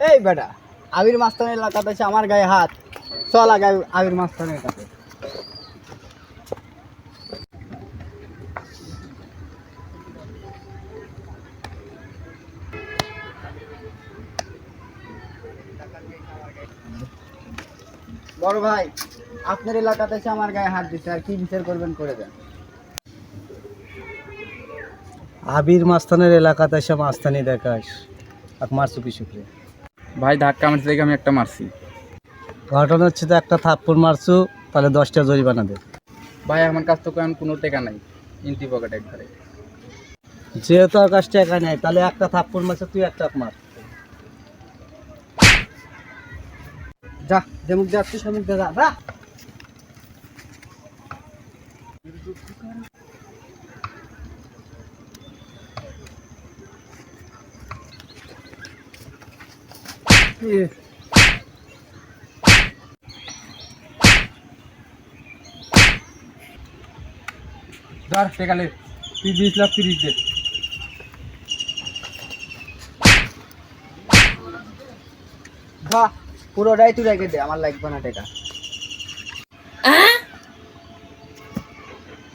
এই বেটা, আবির মাস্তানের এলাকাতে এসে আমার গায়ে হাত। চল আগে আবির মাস্তানের কাছে। বড় ভাই, আপনার এলাকাতে এসে আমার গায়ে হাত দিচ্ছে আর কি বিচার করবেন করে দেন। আবির মাস্তানের এলাকাতে এসে মাস্তানি দেখাস। আর মারছু কি শুক্রে? ভাই ধাক্কা মারছে দেখে আমি একটা মারছি। ঘটনা হচ্ছে তো একটা থাপ্পড় মারছো তাহলে দশটা জরিমানা দে। ভাই আমার কাছ থেকে এখন কোনো টাকা নাই ইন্টি পকেট একবারে। যেহেতু আর কাছ টাকা নেই তাহলে একটা থাপ্পড় মারছে তুই একটা মার। যা যেমুক যাচ্ছিস সেমুক যা যা। ধর টেকালে তুই বিশ লাখ তিরিশ দে। যা, পুরোটাই তুই রেখে দে, আমার লাগবে না টাকা।